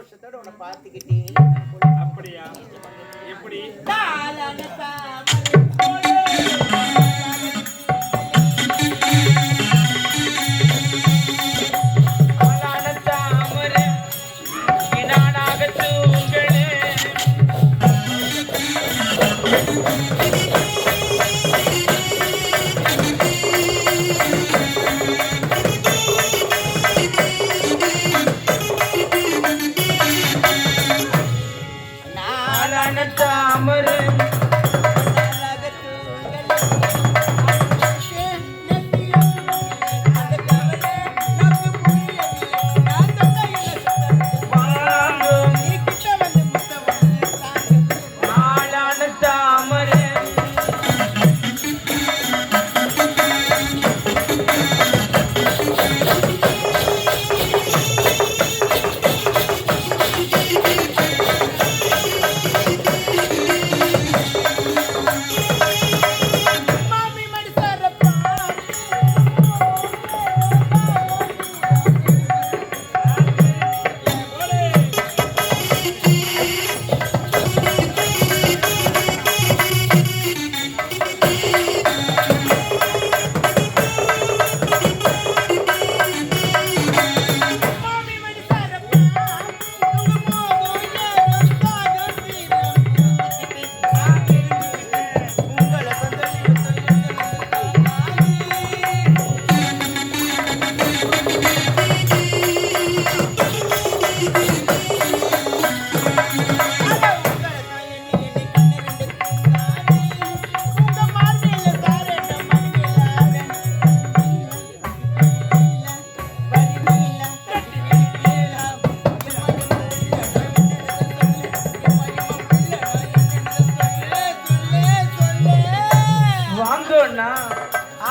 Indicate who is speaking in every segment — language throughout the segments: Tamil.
Speaker 1: சந்தோஷத்தோட உன்னை பார்த்துக்கிட்டேன்.
Speaker 2: அப்படியா? எப்படி?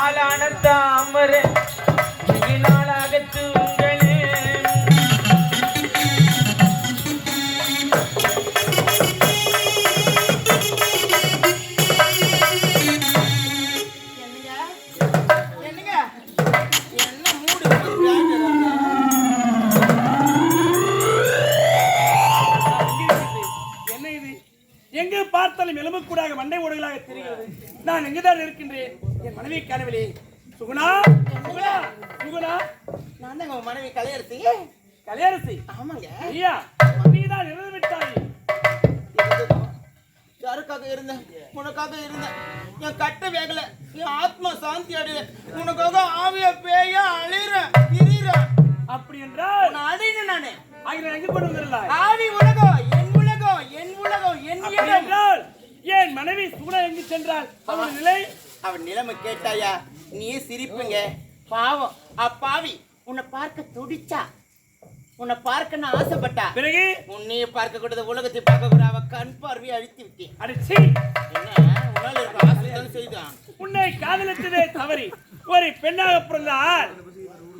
Speaker 2: ஆளான தாமரை.
Speaker 1: நான்
Speaker 3: எங்குதான் இருக்கின்றேன். என் மனைவி கனவிலே. சுகுணா சுகுணா சுகுணா.
Speaker 1: நான் தாங்க உன் மனைவி கலையரசி.
Speaker 3: கல்யாணசி
Speaker 1: ஆமாங்க.
Speaker 3: ஐயா நீதான் இறந்து விட்டாய்.
Speaker 1: யாருக்காக இருந்தேன்? உனக்காக இருந்தேன். என் கட்ட வேகல. என் ஆத்மா சாந்தி அடைய உனக்காக ஆவிய பேய அழிறேன் திரிறேன்
Speaker 3: அப்படி என்றால்
Speaker 1: உன்னை அழினேன் நானு.
Speaker 3: ஆகிய எங்கு கொண்டு வந்துடலாய்
Speaker 1: ஆவி உலகம் என் உலகம் என் உலகம் என்
Speaker 3: என் மனைவி சுகுணா எங்கு சென்றால்? அவள் நிலை?
Speaker 1: அவன் நிலைமை கேட்டாயா? நீ சிரிப்புங்க. பாவம். அப்பாவி உன்னை பார்க்க துடிச்சா? உன்னை பார்க்க நான் ஆசைப்பட்டா?
Speaker 3: பிறகு?
Speaker 1: உன்னையே பார்க்க கூடாது உலகத்தை பார்க்க கூட அவ கண் பார்வையை அழித்து விட்டேன்.
Speaker 3: அடிச்சி
Speaker 1: என்ன? உன்னால இருக்க செய்தான்.
Speaker 3: உன்னை காதலித்ததே தவறி. ஒரு பெண்ணாக பிறந்தால்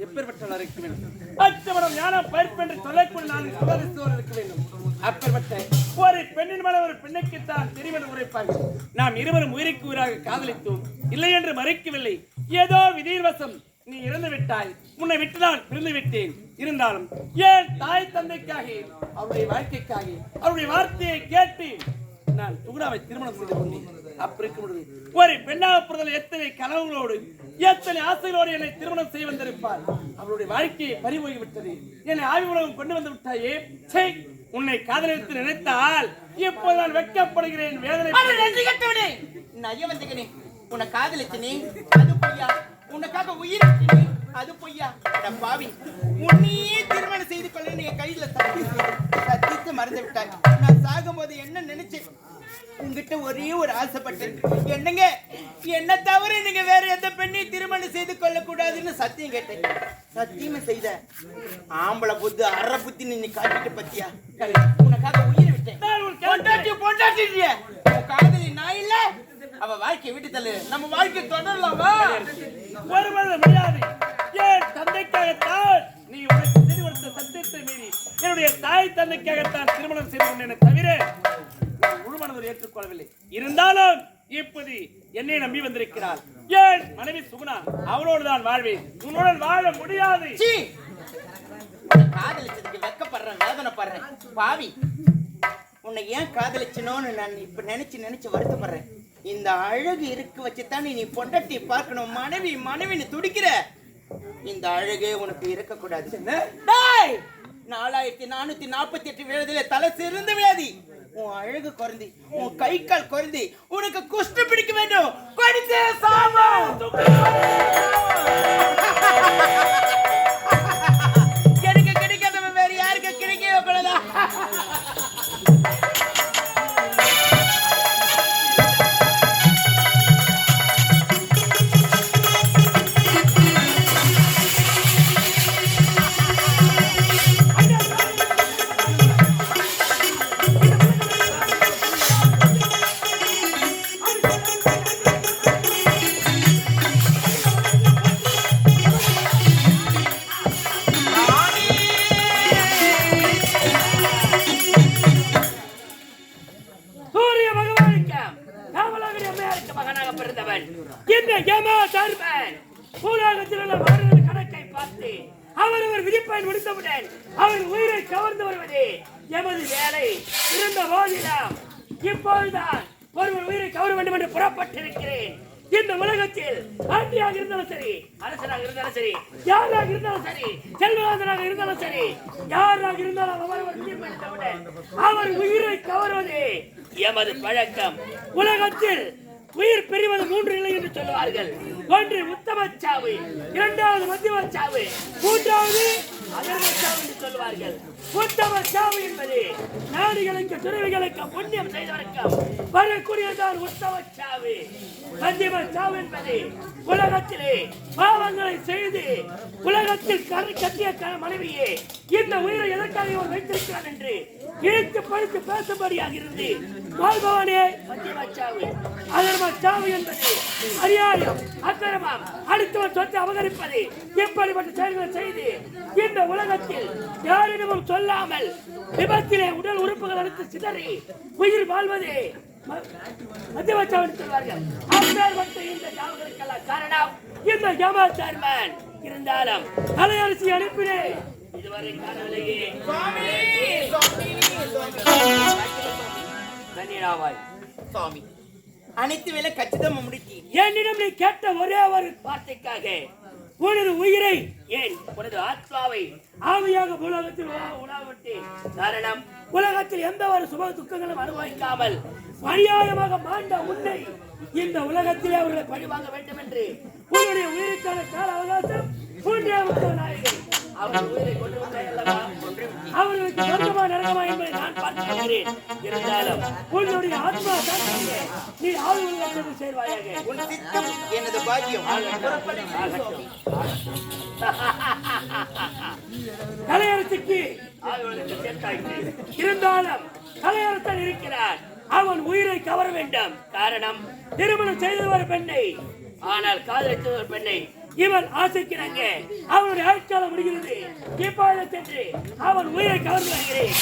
Speaker 3: எப்பேற்பட்டவளாக இருக்க வேண்டும்? அச்சமனம் ஞானம் பயிர்ப்பு என்று சொல்லக்கூடிய நான் சுவாரஸ்யவர் இருக்க வேண்டும். அப்பேற்பட்ட ஒரு பெண்ணின் மேல ஒரு பெண்ணுக்குத்தான் தெரியும் என்று உரைப்பார்கள். நாம் இருவரும் உயிருக்கு உயிராக காதலித்தோம். இல்லை என்று மறைக்கவில்லை. ஏதோ விதிவசம் நீ இறந்து விட்டாய். உன்னை விட்டு நான் பிரிந்து விட்டேன். இருந்தாலும் ஏன் தாய் தந்தைக்காக அவருடைய வாழ்க்கைக்காக அவருடைய வார்த்தையை கேட்டு நான் சுகுணாவை திருமணம் செய்து கொண்டேன். அப்படி இருக்கும் பொழுது ஒரு பெண்ணாக பிறந்தல் எத்தனை கனவுகளோடு எத்தனை ஆசைகளோடு என்னை திருமணம் செய்ய வந்திருப்பார்? அவருடைய வாழ்க்கையை பறிபோய் விட்டது என்னை ஆவி உலகம் கொண்டு வந்து விட்டாயே? சே உன்னை காதலித்து நினைத்தால் இப்போது நான் வெட்கப்படுகிறேன்? வேதனை
Speaker 1: அட நன்றி கட்டவனே! நயவந்தகனே உன்னை காதலிச்சனே அது பொய்யா? உனக்காக உயிர் அது பொய்யா? அட பாவி உன்னையே திருமணம் செய்து கொள்ள நீ என் கையில தட்டி சத்தித்து மறந்து விட்டாய். நான் சாகும்போது என்ன நினைச்சேன்? உங்ககிட்ட ஒரே ஒரு ஆசைப்பட்டேன். என்னங்க? என்ன தவிர நீங்க வேற எந்த பெண்ணையும் திருமணம் செய்து கொள்ள கூடாதுன்னு சத்தியம் கேட்டேன். சத்தியமே செய்த. ஆம்பளை புத்து அற புத்தி நீ காட்டிட்டு பத்தியா? உனக்காக உயிரை விட்டேன். பொண்டாட்டி காதலி நான் இல்ல. அவ வாழ்க்கை விட்டு தள்ளு. நம்ம வாழ்க்கை தொடரலாமா?
Speaker 3: ஒரு மனித முடியாது ஏன் தந்தைக்காகத்தான்? நீ உனக்கு கொடுத்த சத்தியத்தை மீறி. என்னுடைய தாய் தந்தைக்காகத்தான் திருமணம் செய்து கொண்டேனே தவிர மனதில் ஏற்றுக்கொள்ளவில்லை. இருந்தாலும் இப்படி என்னை நம்பி வந்திருக்கிறார். ஏன்? மனைவி சுகுணா அவளோடு தான் வாழ்வேன். உன்னுடன் வாழ முடியாது.
Speaker 1: காதலிச்சதுக்கு வெக்கப்படுறேன் வேதனைப்படுறேன் பாவி உன்னை ஏன் காதலிச்சனோன்னு நான் இப்ப நினைச்சு நினைச்சு வருத்தப்படுறேன். இந்த அழகு இருக்கு வச்சுத்தானே நீ பொண்டட்டி பார்க்கணும். மனைவி மனைவின்னு துடிக்கிற. இந்த அழகே உனக்கு இருக்கக்கூடாது. டேய்! நாலாயிரத்தி நானூத்தி நாற்பத்தி எட்டு விழுதுல தலை சிறந்த வியாதி உன் அழகு குறைந்தி உன் கை கால் குறைந்தி உனக்கு குஷ்டு பிடிக்க வேண்டும். படித்தே
Speaker 4: சாமா இந்த யமா தர்மன் பூலோகத்தில் உள்ள மாறுதல் கணக்கை பார்த்து அவரவர் விதிப்பயன் முடித்தவுடன் அவர் உயிரை கவர்ந்து வருவது எமது வேலை. இருந்த போதிலும் இப்போதுதான் ஒருவர் உயிரை கவர வேண்டும் என்று புறப்பட்டிருக்கிறேன். இந்த உலகத்தில் ஆண்டியாக இருந்தாலும் சரி அரசனாக இருந்தாலும் சரி யாராக இருந்தாலும் சரி செல்வராஜனாக இருந்தாலும் சரி யாராக இருந்தாலும் அவர் அவர் உயிரை கவர்வது எமது பழக்கம். உலகத்தில் உயிர் பிரிவது மூன்று நிலை என்று சொல்லுவார்கள். ஒன்று உத்தம சாவு இரண்டாவது மத்தியம சாவு மூன்றாவது அதர்ம என்று சொல்வார்கள் உத்தம சாவு என்பது நாடுகளுக்கு துறவிகளுக்கு புண்ணியம் செய்தவருக்கும் வரக்கூடியதான் உத்தம சாவு மத்தியம சாவு என்பது உலகத்திலே பாவங்களை செய்து உலகத்தில் கரை கட்டிய மனைவியே இந்த உயிரை எதற்காக இவர் வைத்திருக்கிறார் என்று இழுத்து பழுத்து பேசும்படியாக இருந்து வாழ்பவனே மத்தியம சாவு அதர்ம சாவு என்பது அநியாயம் அக்கிரமம் அடுத்தவன் சொத்தை அபகரிப்பது இப்படிப்பட்ட செயல்களை செய்து இந்த உலகத்தில் யாரிடமும் சொல்லாமல் விபத்திலே உடல் உறுப்புகள் அழுத்து சிதறி உயிர் வாழ்வதே சொல்வார்கள். அப்பேற்பட்ட இந்த காரணம். இந்த இருந்தாலும் தலையரசி அனுப்பினேன் இதுவரை காணவில்லையே.
Speaker 1: சுவாமி
Speaker 4: தண்ணீராவாய்
Speaker 1: அனைத்து வேலை கச்சிதமா முடித்தீர்
Speaker 4: என்னிடம் நீ கேட்ட ஒரே ஒரு வார்த்தைக்காக உனது உயிரை ஏன் உனது ஆத்மாவை ஆவியாக உலகத்தில் உலாவிட்டு காரணம் உலகத்தில் எந்த ஒரு சுப துக்கங்களும் அனுபவிக்காமல் அநியாயமாக மாண்ட உன்னை இந்த உலகத்திலே அவர்களை பழிவாங்க வேண்டும் என்று உன்னுடைய உயிருக்கான கால அவகாசம் மூன்றே முக்கால் நாயகன் அவர்களுக்கு சொந்தமா நரகமா என்பதை நான் பார்க்கிறேன் இருந்தாலும் உன்னுடைய ஆத்மா சாட்சியே நீ ஆள் உலகத்தில் சேர்வாயாக.
Speaker 1: உன் சித்தம் எனது பாக்கியம்.
Speaker 4: கலையரசுக்கு. இருந்தாலும் கலையரசன் இருக்கிறார் அவன் உயிரை கவர வேண்டாம். காரணம் திருமணம் செய்த ஒரு பெண்ணை. ஆனால் காதலித்த ஒரு பெண்ணை இவன் ஆசைக்கிறாங்க அவனுடைய ஆட்காலம் முடிகிறது. தீபாவளி சென்று அவன் உயிரை கவர்ந்து வருகிறேன்.